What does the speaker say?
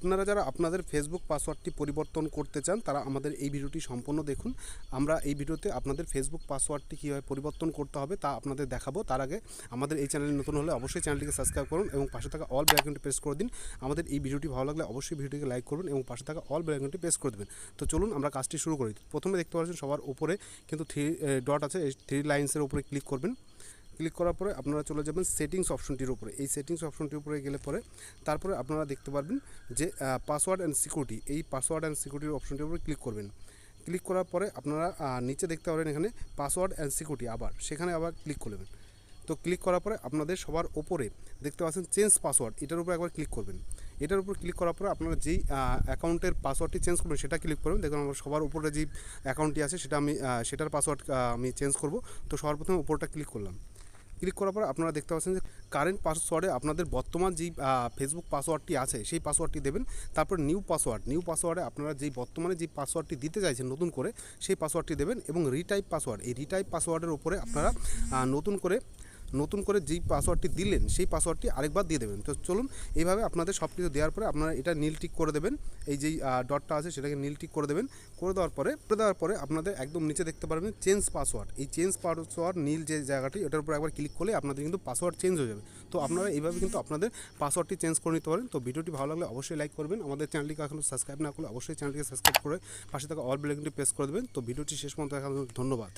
আপনারা যারা আপনাদের ফেসবুক পাসওয়ার্ডটি পরিবর্তন করতে চান, তারা আমাদের এই ভিডিওটি সম্পূর্ণ দেখুন। আমরা এই ভিডিওতে আপনাদের ফেসবুক পাসওয়ার্ডটি কীভাবে পরিবর্তন করতে হবে, তা আপনাদের দেখাবো। তার আগে আমাদের এই চ্যানেলে নতুন হলে অবশ্যই চ্যানেলটিকে সাবস্ক্রাইব করুন এবং পাশে থাকা অল বেলাইকনটি প্রেস করে দিন। আমাদের এই ভিডিওটি ভালো লাগলে অবশ্যই ভিডিওটিকে লাইক করুন এবং পাশে থাকা অল বেলাইকনটি প্রেস করে দেবেন। তো চলুন আমরা কাজটি শুরু করি। প্রথমে দেখতে পাচ্ছেন সবার উপরে কিন্তু থ্রি ডট আছে থ্রি লাইন্সের উপরে ক্লিক করবেন। ক্লিক করার পরে আপনারা চলে যাবেন সেটিংস অপশনটির উপরে। এই সেটিংস অপশনটির উপরে গেলে পরে তারপরে আপনারা দেখতে পারবেন যে পাসওয়ার্ড অ্যান্ড সিকিউরিটি এই পাসওয়ার্ড অ্যান্ড সিকিউরিটির অপশনটির উপরে ক্লিক করবেন। ক্লিক করার পরে আপনারা নিচে দেখতে পারেন এখানে পাসওয়ার্ড অ্যান্ড সিকিউরিটি আবার, সেখানে আবার ক্লিক করবেন। তো ক্লিক করার পরে আপনাদের সবার ওপরে দেখতে পাচ্ছেন চেঞ্জ পাসওয়ার্ড এটার উপরে একবার ক্লিক করবেন। এটার উপর ক্লিক করার পরে আপনারা যেই অ্যাকাউন্টের পাসওয়ার্ডটি চেঞ্জ করবেন সেটা ক্লিক করবেন। দেখুন আমার সবার উপরে যেই অ্যাকাউন্টটি আছে সেটা আমি সেটার পাসওয়ার্ড আমি চেঞ্জ করব। তো সবার প্রথমে উপরটা ক্লিক করলাম। ক্লিক করার পর আপনারা দেখতে পাচ্ছেন যে কারেন্ট পাসওয়ার্ডে আপনাদের বর্তমান যেই ফেসবুক পাসওয়ার্ডটি আছে, সেই পাসওয়ার্ডটি দেবেন। তারপর নিউ পাসওয়ার্ড নিউ পাসওয়ার্ডে আপনারা যেই বর্তমানে যে পাসওয়ার্ডটি দিতে চাইছেন নতুন করে, সেই পাসওয়ার্ডটি দেবেন এবং রিটাইপ পাসওয়ার্ড এই রিটাইপ পাসওয়ার্ডের উপরে আপনারা নতুন করে নতুন করে যেই পাসওয়ার্ডটি দিলেন, সেই পাসওয়ার্ডটি আরেকবার দিয়ে দেবেন। তো চলুন, এইভাবে আপনাদের সব কিছু দেওয়ার পরে আপনারা এটা নীল টিক করে দেবেন। এই যেই ডটটা আছে সেটাকে নীল টিক করে দেবেন। করে দেওয়ার পরে, করে দেওয়ার পরে আপনাদের একদম নিচে দেখতে পারবেন চেঞ্জ পাসওয়ার্ড এই চেঞ্জ পাসওয়ার্ড নীল যে জায়গাটি এটার উপর একবার ক্লিক করলে আপনাদের কিন্তু পাসওয়ার্ড চেঞ্জ হয়ে যাবে। তো আপনারা এইভাবে কিন্তু আপনাদের পাসওয়ার্ডটি চেঞ্জ করে নিতে পারেন। তো ভিডিওটি ভালো লাগলে অবশ্যই লাইক করবেন। আমাদের চ্যানেলটিকে এখনও সাবস্ক্রাইব না করলে অবশ্যই চ্যানেলটিকে সাবস্ক্রাইব করে পাশে থাকা অল বেলাইকনটি প্রেস করে দেবেন। তো ভিডিওটি শেষ পর্যন্ত দেখার ধন্যবাদ।